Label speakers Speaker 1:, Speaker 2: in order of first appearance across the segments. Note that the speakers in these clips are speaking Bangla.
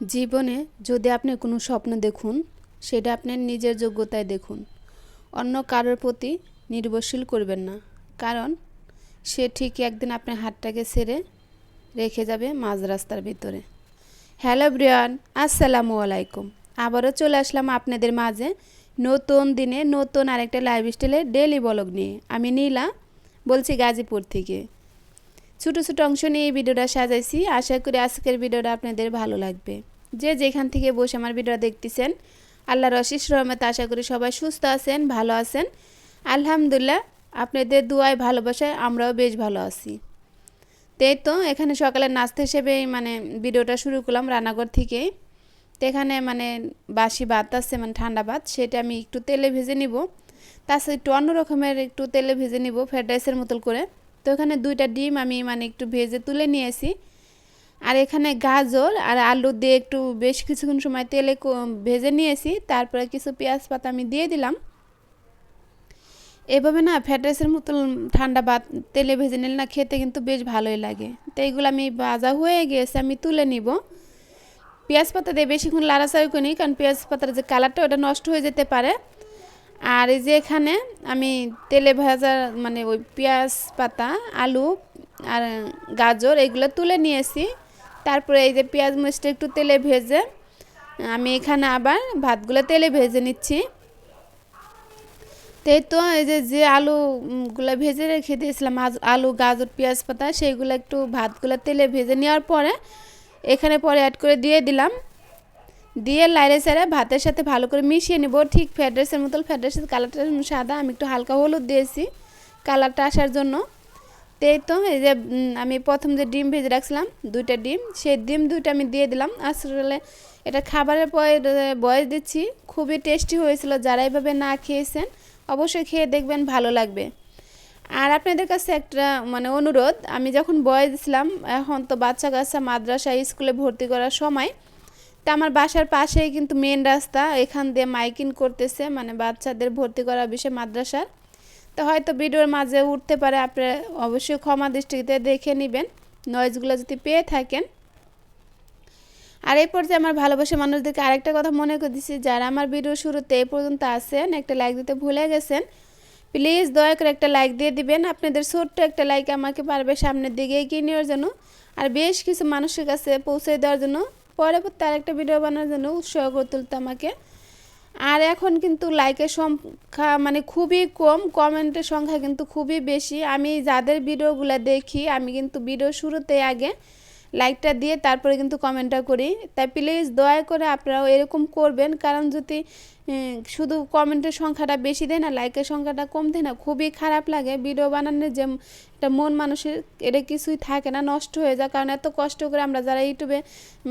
Speaker 1: জীবনে যদি আপনি কোনো স্বপ্ন দেখুন, সেটা আপনার নিজের যোগ্যতায় দেখুন। অন্য কারোর প্রতি নির্ভরশীল করবেন না, কারণ সে ঠিক একদিন আপনার হাতটাকে ছেড়ে রেখে যাবে মাঝ রাস্তার ভিতরে। হ্যালো ব্রিয়ান, আসসালামু আলাইকুম। আবারও চলে আসলাম আপনাদের মাঝে নতুন দিনে নতুন আরেকটা লাইভ স্টাইলের ডেলি ব্লগ নিয়ে। আমি নীলা, বলছি গাজীপুর থেকে। ছোটো ছোটো অংশ নিয়ে এই ভিডিওটা সাজাইছি। আশা করি আজকের ভিডিওটা আপনাদের ভালো লাগবে। যে যেখান থেকে বসে আমার ভিডিওটা দেখতেছেন, আল্লাহর অশিস রহমতে আশা করি সবাই সুস্থ আছেন, ভালো আছেন। আলহামদুলিল্লাহ, আপনাদের দুয়ায় ভালোবাসায় আমরাও বেশ ভালো আছি। তাই তো, এখানে সকালে নাস্তা হিসেবে মানে ভিডিওটা শুরু করলাম রান্নাঘর থেকে। তো এখানে মানে বাসি ভাত আছে মানে ঠান্ডা ভাত, সেটা আমি একটু তেলে ভেজে নিব। তাছাড়া একটু অন্য রকমের একটু তেলে ভেজে নিব, ফ্রাইড রাইসের মতো করে। তো এখানে দুইটা ডিম আমি মানে একটু ভেজে তুলে নিয়েছি। আর এখানে গাজর আর আলু দিয়ে একটু বেশ কিছুক্ষণ সময় তেলে ভেজে নিয়েছি, তারপরে কিছু পেঁয়াজ পাতা আমি দিয়ে দিলাম। এভাবে না ফ্রাইড রাইসের মতো ঠান্ডা ভাত তেলে ভেজে নিলে না খেতে কিন্তু বেশ ভালোই লাগে। তো এইগুলো আমি ভাজা হয়ে গিয়েছে আমি তুলে নিব। পেঁয়াজ পাতা দিয়ে বেশিক্ষণ লাড়াচাড়ি করি কারণ পেঁয়াজ পাতার যে কালারটা ওটা নষ্ট হয়ে যেতে পারে। আর এই যে এখানে আমি তেলে ভাজা মানে ওই পেঁয়াজ পাতা, আলু আর গাজর এগুলো তুলে নিয়েছি। তারপরে এই যে পেঁয়াজ মরিচটা একটু তেলে ভেজে, আমি এখানে আবার ভাতগুলো তেলে ভেজে নিচ্ছি। তাই তো এই যে যে আলুগুলো ভেজে রেখে দিয়েছিলাম আলু, গাজর, পেঁয়াজ পাতা, সেইগুলো একটু ভাতগুলো তেলে ভেজে নেওয়ার পরে এখানে পরে অ্যাড করে দিয়ে দিলাম। দিয়ে লাইরে সাইরে ভাতের সাথে ভালো করে মিশিয়ে নেব। ঠিক ফ্রাইড রাইসের মতো ফ্রাইড রাইসের কালারটা সাদা, আমি একটু হালকা হলুদ দিয়েছি কালারটা আসার জন্য। তেই তো, এই যে আমি প্রথম যে ডিম ভেজে রাখছিলাম, দুইটা ডিম, সেই ডিম দুইটা আমি দিয়ে দিলাম। আসলে এটা খাবারের বয়স দিচ্ছি, খুবই টেস্টি হয়েছিল, যারা এইভাবে না খেয়েছেন অবশ্যই খেয়ে দেখবেন, ভালো লাগবে। আর আপনাদের কাছে একটা মানে অনুরোধ, আমি যখন বয়স দিছিলাম, এখন তো বাচ্চা কাচ্চা মাদ্রাসা স্কুলে ভর্তি করার সময় তা আমার বাসার পাশেই কিন্তু মেন রাস্তা, এখান দিয়ে মাইকিং করতেছে মানে বাচ্চাদের ভর্তি করা বিষয়ে মাদ্রাসার। তো হয়তো ভিডিওর মাঝে উঠতে পারে আপনারা অবশ্যই ক্ষমা দৃষ্টিতে দেখে নেবেন নয়েজগুলো যদি পেয়ে থাকেন। আর এই পর্যায়ে আমার ভালোবাসা মানুষদেরকে আরেকটা কথা মনে করে দিচ্ছি, যারা আমার ভিডিও শুরুতে এই পর্যন্ত আসেন একটা লাইক দিতে ভুলে গেছেন প্লিজ দয়া করে একটা লাইক দিয়ে দিবেন। আপনাদের ছোট্ট একটা লাইক আমাকে পারবে সামনের দিকে এগিয়ে নেওয়ার জন্য, আর বেশ কিছু মানুষের কাছে পৌঁছে দেওয়ার জন্য। পরবর্তী আরেকটা ভিডিও বানানোর জন্য উৎসাহ করে তুলতে আমাকে। আর এখন কিন্তু লাইকের সংখ্যা মানে খুবই কম কমেন্টের সংখ্যা কিন্তু খুবই বেশি। আমি যাদের ভিডিওগুলো দেখি, আমি কিন্তু ভিডিও শুরুতে আগে লাইকটা দিয়ে তারপরে কিন্তু কমেন্টটা করি। তাই প্লিজ দয়া করে আপনারাও এরকম করবেন। কারণ যদি শুধু কমেন্টের সংখ্যাটা বেশি দেয় না লাইকের সংখ্যাটা কম দেয় না খুবই খারাপ লাগে। ভিডিও বানানোর যে একটা মন মানুষের এটা কিছুই থাকে না, নষ্ট হয়ে যায়। কারণ এত কষ্ট করে আমরা যারা ইউটিউবে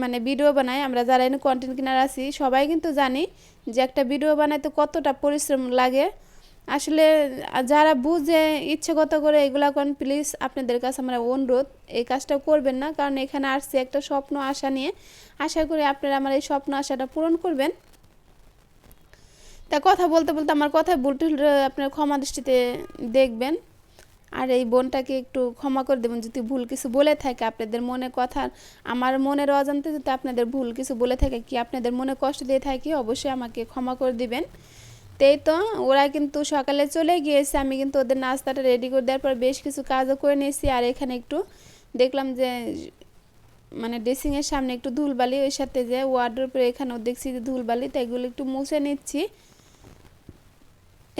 Speaker 1: মানে ভিডিও বানাই, আমরা যারা এনে কন্টেন্ট কিনার আছি, সবাই কিন্তু জানি যে একটা ভিডিও বানাইতে কতটা পরিশ্রম লাগে। আসলে যারা বুঝে, ইচ্ছেগত করে এগুলা করেন প্লিজ আপনাদের কাছে আমরা অনুরোধ, এই কাজটা করবেন না। কারণ এখানে আসছে একটা স্বপ্ন আশা নিয়ে। আশা করি আপনারা আমার এই স্বপ্ন আশাটা পূরণ করবেন। তা কথা বলতে বলতে আমার কথায় ভুল টুল আপনার ক্ষমা দৃষ্টিতে দেখবেন। আর এই বোনটাকে একটু ক্ষমা করে দেবেন, যদি ভুল কিছু বলে থাকে আপনাদের মনে কথা, আমার মনের অজান্তে যদি আপনাদের ভুল কিছু বলে থাকে, কি আপনাদের মনে কষ্ট দিয়ে থাকি, অবশ্যই আমাকে ক্ষমা করে দিবেন। তাই তো, ওরা কিন্তু সকালে চলে গিয়েছে, আমি কিন্তু ওদের নাস্তাটা রেডি করে দেওয়ার পর বেশ কিছু কাজও করে নিয়েছি, আর এখানে একটু দেখলাম যে মানে ড্রেসিংয়ের সামনে একটু ধুলবালি, ওই সাথে যে ওয়ার্ড্রোপের এখানেও দেখছি যে ধুলবালি, তো এগুলো একটু মুছে নিচ্ছি।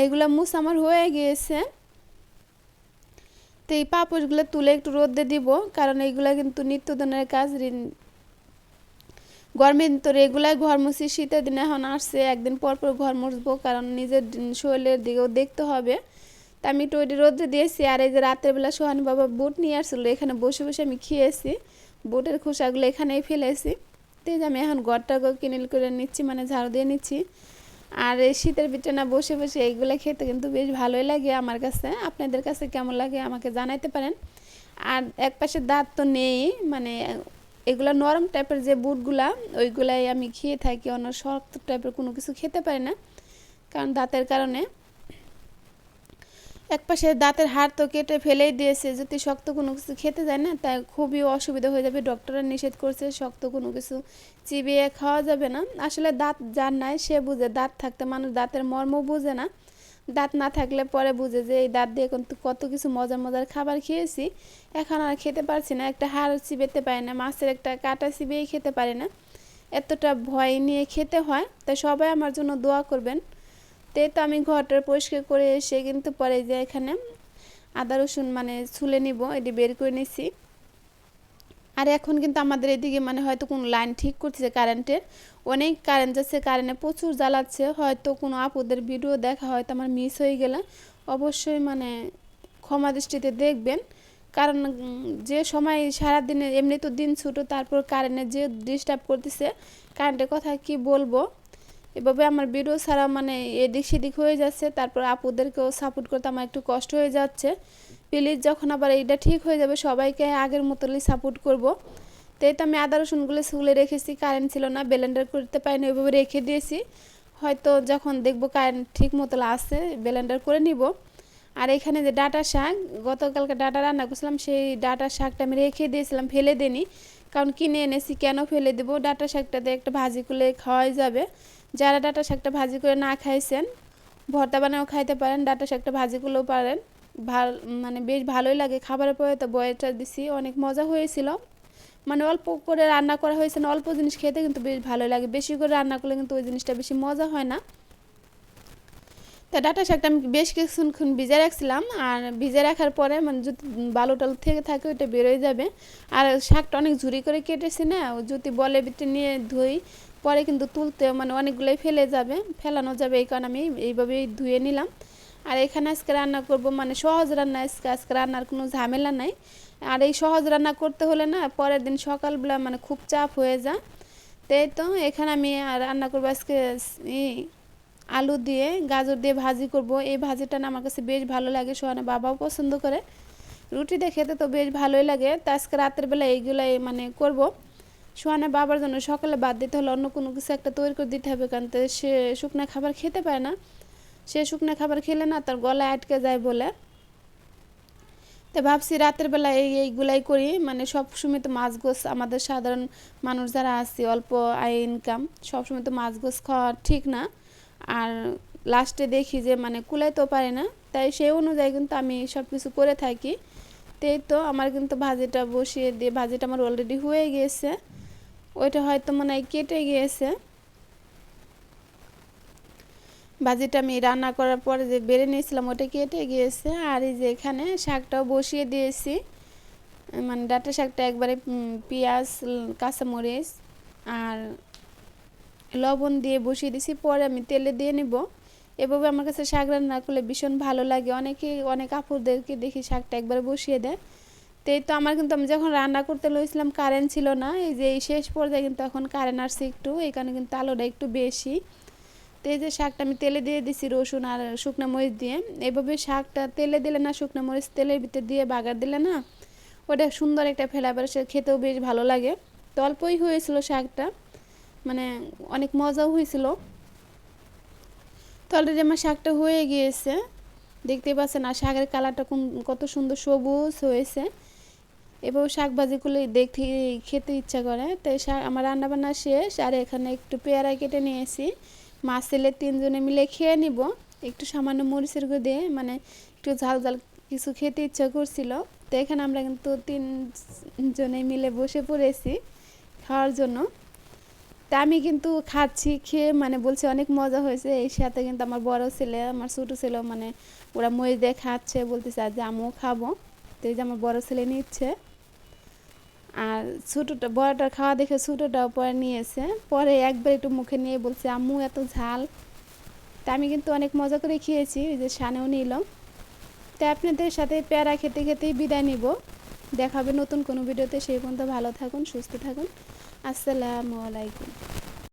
Speaker 1: এগুলো মুছ আমার হয়ে গিয়েছে। তো এই পাপড়গুলো তুলে একটু রোদে দিব, কারণ এইগুলো কিন্তু নিত্যদিনের কাজ গরমের তো রেগুলার ঘর মুছি, শীতের দিনে এখন আসছে, একদিন পর পর ঘর মুছবো, কারণ নিজের শরীরের দিকেও দেখতে হবে। তা আমি একটু ওইটি রোদে দিয়েছি, আর এই যে রাতের বেলা সোহানি বাবা বুট নিয়ে আসছিল, এখানে বসে বসে আমি খেয়েছি। বুটের খোসাগুলো এখানেই ফেলেছি। তো আমি এখন ঘরটাকেও কিনিল করে নিচ্ছি মানে ঝাড়ু দিয়ে নিচ্ছি। আর এই শীতের ভিতরে না বসে বসে এইগুলো খেতে কিন্তু বেশ ভালোই লাগে আমার কাছে। আপনাদের কাছে কেমন লাগে আমাকে জানাইতে পারেন। আর এক পাশে দাঁত তো নেই মানে এগুলো নরম টাইপের যে বুটগুলা, ওইগুলাই আমি খেয়ে থাকি, অন্য শক্ত টাইপের কোনো কিছু খেতে পারি না। কারণ দাঁতের কারণে। এক পাশে দাঁতের হাড় তো কেটে ফেলেই দিয়েছে, যদি শক্ত কোনো কিছু খেতে যায় না, তাই খুবই অসুবিধা হয়ে যাবে। ডক্টররা নিষেধ করছে, শক্ত কোনো কিছু চিবিয়ে খাওয়া যাবে না। আসলে দাঁত যার নাই, সে বুঝে। দাঁত থাকতে মানুষ দাঁতের মর্ম বুঝে না। দাঁত না থাকলে পরে বুঝে যে এই দাঁত দিয়ে কিন্তু কত কিছু মজার মজার খাবার খেয়েছি। এখন আর খেতে পারছি না, একটা হাড় চিবেতে পারি না, মাছের একটা কাটা চিবিয়েই খেতে পারি না। এতটা ভয় নিয়ে খেতে হয় তাই সবাই আমার জন্য দোয়া করবেন। তে তো আমি ঘরটা পরিষ্কার করে এসে কিন্তু পরে যে এখানে আদা রসুন মানে ছুলে নিব, এটি বের করে নিছি। আর এখন কিন্তু আমাদের এদিকে মানে হয়তো কোনো লাইন ঠিক করতেছে কারেন্টের অনেক কারেন্ট যাচ্ছে কারেন্টে প্রচুর জ্বালাচ্ছে। হয়তো কোনো আপুদের ভিডিও দেখা হয়তো আমার মিস হয়ে গেলে অবশ্যই মানে ক্ষমা দৃষ্টিতে দেখবেন। কারণ যে সময় সারাদিনে এমনি তো দিন ছোটো, তারপর কারেন্টে যে ডিস্টার্ব করতেছে কারেন্টের কথা কি বলব? এভাবে আমার ভিডিও ছাড়া মানে এদিক সেদিক হয়ে যাচ্ছে। তারপর আপুদেরকেও সাপোর্ট করতে আমার একটু কষ্ট হয়ে যাচ্ছে। প্লিজ যখন আবার এইটা ঠিক হয়ে যাবে, সবাইকে আগের মতনই সাপোর্ট করব। তাই তো আমি আদা রসুনগুলো শুলে রেখেছি কারেন্ট ছিল না ব্লেন্ডার করতে পারিনি, ওইভাবে রেখে দিয়েছি। হয়তো যখন দেখব কারেন্ট ঠিক মতো আসে ব্লেন্ডার করে নিব। আর এখানে যে ডাটা শাক, গতকালকে ডাটা রান্না করছিলাম, সেই ডাটা শাকটা আমি রেখে দিয়েছিলাম, ফেলে দিইনি। কারণ কিনে এনেছি, কেন ফেলে দেবো? ডাটা শাকটাতে একটা ভাজি করে খাওয়াই যাবে। যারা ডাটা শাকটা ভাজি করে না খাইছেন, ভর্তা বানাও খাইতে পারেন, ডাটা শাকটা ভাজি করলেও পারেন। ভালো মানে বেশ ভালোই লাগে খাবারের পরে তো বয়েটা দিছি, অনেক মজা হয়েছিল। মানে অল্প করে রান্না করা হয়েছে না অল্প জিনিস খেতে কিন্তু বেশ ভালো লাগে। বেশি করে রান্না করলে কিন্তু ওই জিনিসটা বেশি মজা হয় না। তা ডাটা শাকটা আমি বেশ কিছুক্ষণ ভিজে রাখছিলাম, আর ভিজে রাখার পরে মানে যদি বালু টালু থেকে থাকে ওইটা বেরোয় যাবে। আর শাকটা অনেক ঝুরি করে কেটেছি না যদি বলে বিটে নিয়ে ধুই, পরে কিন্তু তুলতে মানে অনেকগুলোই ফেলে যাবে, ফেলানো যাবে, এই কারণে আমি এইভাবেই ধুয়ে নিলাম। আর এখানে আজকে রান্না করব মানে সহজ রান্না আজকে আজকে রান্নার কোনো ঝামেলা নাই। আর এই সহজ রান্না করতে হলে না, পরের দিন সকালবেলা মানে খুব চাপ হয়ে যায়। তাই তো এখানে আমি রান্না করব আজকে আলু দিয়ে, গাজর দিয়ে ভাজি করব। এই ভাজিটা না আমার কাছে বেশ ভালো লাগে সোহানা বাবাও পছন্দ করে। রুটিতে খেতে তো বেশ ভালোই লাগে, তা আজকে রাতের বেলা এইগুলাই মানে করব। সোহানা বাবার জন্য সকালে বাদ দিতে হলে অন্য কোনো কিছু একটা তৈরি করে দিতে হবে, কারণ সে শুকনো খাবার খেতে পারে না। সে শুকনো খাবার খেলে না, তার গলায় আটকে যায় বলে। তো ভাবছি রাতের বেলা এই, এইগুলাই করি। মানে সব সময় তো মাছ গোছ আমাদের সাধারণ মানুষ যারা আছে, অল্প আয় ইনকাম সবসময় তো মাছ গোছ খাওয়া ঠিক না। আর লাস্টে দেখি যে মানে কুলাইতেও পারে না, তাই সেই অনুযায়ী কিন্তু আমি সব কিছু করে থাকি। তাই তো আমার কিন্তু ভাজিটা বসিয়ে দিয়ে, ভাজিটা আমার অলরেডি হয়ে গিয়েছে। ওইটা হয়তো মনে কেটে গিয়েছে। ভাজিটা আমি রান্না করার পরে যে বেড়ে নিয়েছিলাম, ওটা কেটে গিয়েছে। আর এই যে এখানে শাকটাও বসিয়ে দিয়েছি। মানে ডাটা শাকটা একবারে পেঁয়াজ, কাঁচামরিচ আর লবণ দিয়ে বসিয়ে দিয়েছি। পরে আমি তেলে দিয়ে নিব। এভাবে আমার কাছে শাক রান্না করলে ভীষণ ভালো লাগে। অনেকে, অনেক আপুরদেরকে দেখি শাকটা একবার বসিয়ে দেয়। তো এই তো আমার কিন্তু, আমি যখন রান্না করতে লইছিলাম কারেন্ট ছিল না। এই যে এই শেষ পর্যায়ে কিন্তু এখন কারেন্ট আসছে একটু। এখানে কিন্তু আলোটা একটু বেশি। তো এই যে শাকটা আমি তেলে দিয়ে দিছি রসুন আর শুকনো মরিচ দিয়ে। এভাবে শাকটা তেলে দিলে না, শুকনো মরিচ তেলের ভিতরে দিয়ে বাগার দিলে না, ওটা সুন্দর একটা ফেলাবার সে খেতেও বেশ ভালো লাগে। তো অল্পই হয়েছিল শাকটা মানে অনেক মজাও হয়েছিল। তো অলরেডি আমার শাকটা হয়ে গিয়েছে। দেখতে পাচ্ছেন, আর শাকের কালারটা কত সুন্দর সবুজ হয়েছে। এভাবে শাক ভাজি করলে দেখতে, খেতে ইচ্ছা করে। তাই শাক, আমার রান্নাবান্না শেষ, আর এখানে একটু পেয়ারা কেটে নিয়েছি। মাছ ছেলে তিনজনে মিলে খেয়ে নিব। একটু সামান্য মরিচের গুঁড়ো দিয়ে মানে একটু ঝাল ঝাল কিছু খেতে ইচ্ছা করছিল। তো এখানে আমরা কিন্তু তিনজনে মিলে বসে পড়েছি খাওয়ার জন্য। তা আমি কিন্তু খাচ্ছি, খেয়ে মানে বলছে অনেক মজা হয়েছে। এই সাথে কিন্তু আমার বড় ছেলে, আমার ছোটো ছেলেও মানে ওরা মরিচ দিয়ে খাচ্ছে, বলতেছে যে আমিও খাব। তো এই যে আমার বড় ছেলে নিচ্ছে। আর ছোটোটা, বড়টা খাওয়া দেখে ছোটোটাও পরে নিয়েছে। পরে একবার একটু মুখে নিয়ে বলছে, আম্মু, এত ঝাল। তা আমি কিন্তু অনেক মজা করে খেয়েছি ওই যে সানেও নিলাম। তাই আপনাদের সাথে প্যারা খেতে খেতেই বিদায় নিব। দেখাবে নতুন কোনো ভিডিওতে। সেই পর্যন্ত ভালো থাকুন, সুস্থ থাকুন। আসসালামু আলাইকুম।